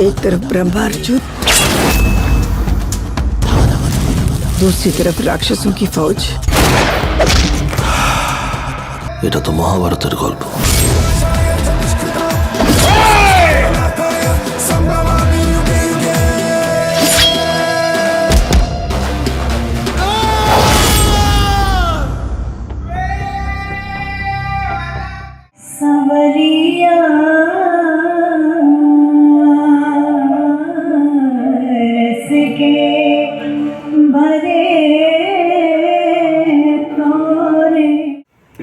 एक तरफ ब्रह्मार्जुन दूसरी तरफ राक्षसों की फौज এটা তো মহাভারতের গল্প सवरिया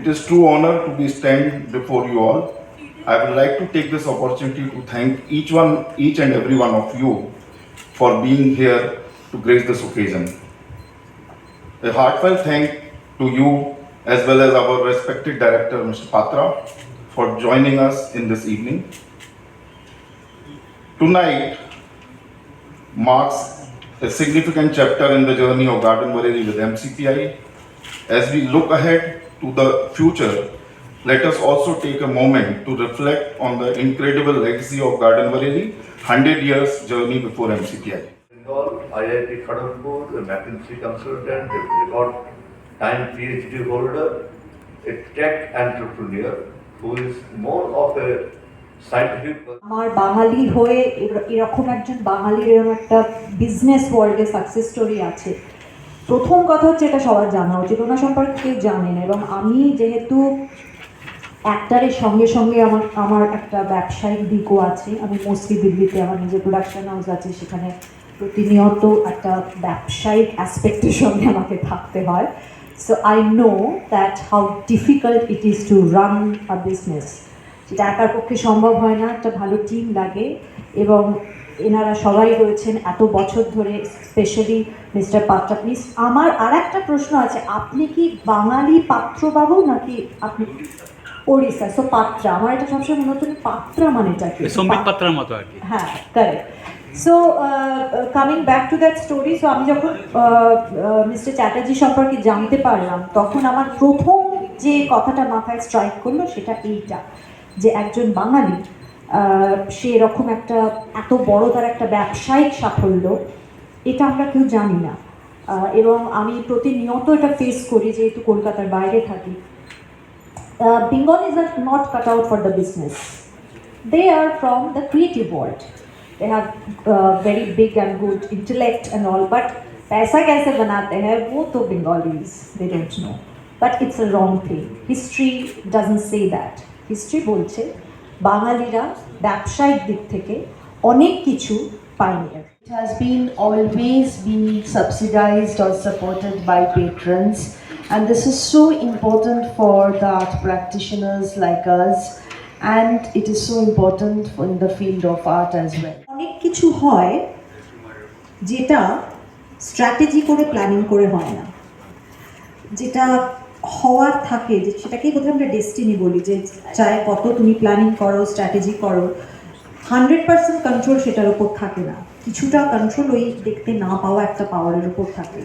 is true honor to be stand before you all. I would like to take this opportunity to thank each one, each and every one of you for being here to grace this occasion. A heartfelt thank to you as well as our respected director, Mr. Patra, for joining us in this evening. Tonight marks a significant chapter in the journey of Garden Variety with MCPI. As we look ahead to the future, let us also take a moment to reflect on the incredible legacy of Garden Variety, 100 years journey before MCPI. Bengal, IIT Kharagpur, a McKinsey consultant, a record time PhD holder, a tech entrepreneur who is more of a scientific person. আমার বাঙালি হয়ে এর- এরকম একজন বাঙালির এরকম একটা business ওয়ার্ল্ডে success story আছে প্রথম কথা হচ্ছে এটা সবার জানা উচিত, ওনার সম্পর্কে কেউ জানে না। এবং আমি যেহেতু অ্যাক্টারের সঙ্গে সঙ্গে আমার আমার একটা ব্যবসায়িক দিকও আছে, আমি মোস্টলি দিল্লিতে আমার নিজের প্রোডাকশন হাউস আছে, সেখানে প্রতিনিয়ত একটা ব্যবসায়িক অ্যাসপেক্টের সঙ্গে আমাকে থাকতে হয়। So I know that how difficult it is to run a business যেটা একার পক্ষে সম্ভব হয় না, একটা ভালো টিম লাগে, এবং এনারা সবাই রয়েছেন এত বছর ধরে স্পেশালি মিস্টার পাত্রা প্লিজ আমার আর একটা প্রশ্ন আছে আপনি কি বাঙালি পাত্রবাবু নাকি আপনি ওড়িশা? সো পাত্রা আমার এটা সবসময় মনে হতো পাত্রা মানেটা কি? সম্বিত পাত্রার মতো আর কি। হ্যাঁ correct so coming back to that story so আমি যখন মিস্টার চ্যাটার্জি সম্পর্কে জানতে পারলাম তখন আমার প্রথম যে কথাটা মাথায় স্ট্রাইক করল সেটা এইটা যে একজন বাঙালি সে এরকম একটা এত বড় তার একটা ব্যবসায়িক সাফল্য এটা আমরা কেউ জানি না আহ, এবং আমি প্রতিনিয়ত এটা ফেস করি যেহেতু কলকাতার বাইরে থাকি uh, Bengalis are not cut out for the business. They are from the creative world. They have uh, very big and good intellect and all, but पैसा कैसे बनाते हैं वो तो Bengalis they don't know. But it's a wrong thing. History doesn't say that. History বলছে বাঙালিরা ব্যবসায়িক দিক থেকে অনেক কিছু pioneer It has been always been subsidized or supported by patrons, and this is so important for the art practitioners like us, and it is so important in the field of art as well. অনেক কিছু হয় যেটা strategy করে planning করে হয় না যেটা হওয়ার থাকে, যে সেটাকেই বোধহয় আমরা ডেস্টিনি বলি, যে চায় কত তুমি প্ল্যানিং করো স্ট্র্যাটেজি করো। হান্ড্রেড পার্সেন্ট কন্ট্রোল সেটার উপর থাকে না। কিছুটা কন্ট্রোল ওই দেখতে না পাওয়া একটা পাওয়ারের উপর থাকে।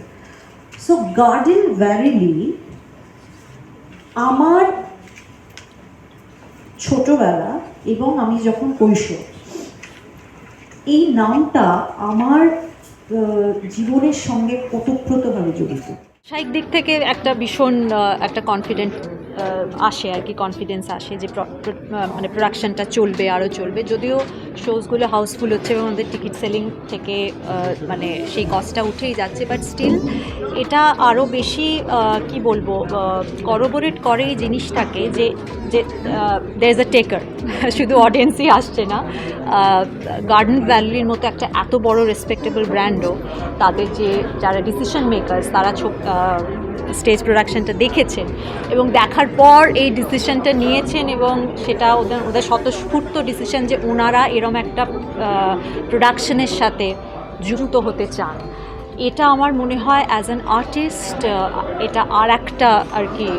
সো গার্ডেন ভ্যারিলি আমার ছোটবেলা এবং আমি যখন কৈশোর, এই নামটা আমার জীবনের সঙ্গে ওতপ্রোতভাবে জড়িত। ব্যবসায়িক দিক থেকে একটা ভীষণ একটা কনফিডেন্ট আসে আর কি কনফিডেন্স আসে যে মানে প্রোডাকশনটা চলবে আরও চলবে। যদিও শোজগুলো হাউসফুল হচ্ছে এবং আমাদের টিকিট সেলিং থেকে মানে সেই কস্টটা উঠেই যাচ্ছে বাট স্টিল এটা আরও বেশি কি বলব করবোরেট করে এই জিনিসটাকে যে যে দের ইজ আ টেকার শুধু অডিয়েন্সই আসছে না। গার্ডেন ভ্যালির মতো একটা এত বড় রেসপেক্টেবল ব্র্যান্ডও তাদের যে, যারা ডিসিশন মেকার্স তারা স্টেজ প্রোডাকশনটা দেখেছেন এবং দেখার পর এই ডিসিশনটা নিয়েছেন এবং সেটা ওদের ওদের স্বতঃস্ফূর্ত ডিসিশন যে ওনারা এরম একটা প্রোডাকশনের সাথে যুক্ত হতে চান। এটা আমার মনে হয় অ্যাজ অ্যান আর্টিস্ট এটা আর একটা আর কি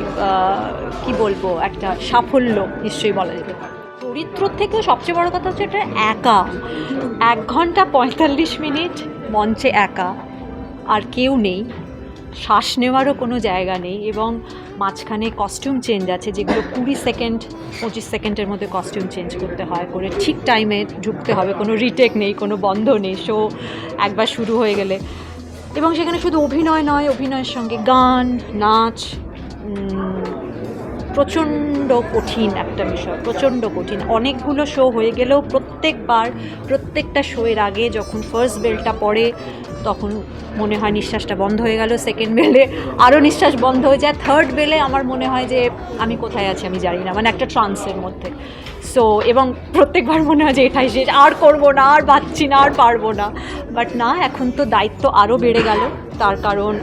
কি বলব, একটা সাফল্য নিশ্চয়ই বলা যেতে পারে। চরিত্র থেকে সবচেয়ে বড় কথা হচ্ছে এটা একা। এক ঘণ্টা পঁয়তাল্লিশ মিনিট মঞ্চে একা। আর কেউ নেই। শ্বাস নেওয়ারও কোনো জায়গা নেই এবং মাঝখানে কস্টিউম চেঞ্জ আছে, যেগুলো কুড়ি সেকেন্ড পঁচিশ সেকেন্ডের মধ্যে কস্টিউম চেঞ্জ করতে হয়, করে ঠিক টাইমে ঢুকতে হবে, কোনো রিটেক নেই, কোনো বন্ধ নেই শো একবার শুরু হয়ে গেলে। এবং সেখানে শুধু অভিনয় নয়, অভিনয়ের সঙ্গে গান, নাচ প্রচণ্ড কঠিন একটা বিষয়, প্রচণ্ড কঠিন। অনেকগুলো শো হয়ে গেলেও প্রত্যেকবার, প্রত্যেকটা শোয়ের আগে যখন ফার্স্ট বেলটা পড়ে, তখন মনে হয় নিঃশ্বাসটা বন্ধ হয়ে গেল। সেকেন্ড বেলে আরও নিঃশ্বাস বন্ধ হয়ে যায়। থার্ড বেলে আমার মনে হয় যে, আমি কোথায় আছি আমি জানি না। মানে একটা ট্রান্সের মধ্যে। সো এবং প্রত্যেকবার মনে হয় যে এটাই শেষ। আর করব না, আর পাচ্ছি না, আর পারব না। বাট না, এখন তো দায়িত্ব আরও বেড়ে গেল। তার কারণ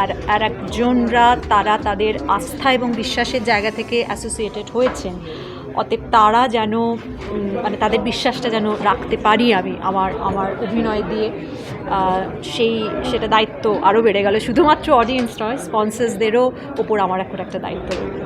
আর আর একজনরা তারা তাদের আস্থা এবং বিশ্বাসের জায়গা থেকে অ্যাসোসিয়েটেড হয়েছেন। অতএব তারা যেন মানে তাদের বিশ্বাসটা যেন রাখতে পারি আমি আমার আমার অভিনয় দিয়ে। সেই, সেটা দায়িত্ব আরও বেড়ে গেল। শুধুমাত্র অডিয়েন্স নয় স্পন্সার্সদেরও ওপর আমার এখন একটা দায়িত্ব রইল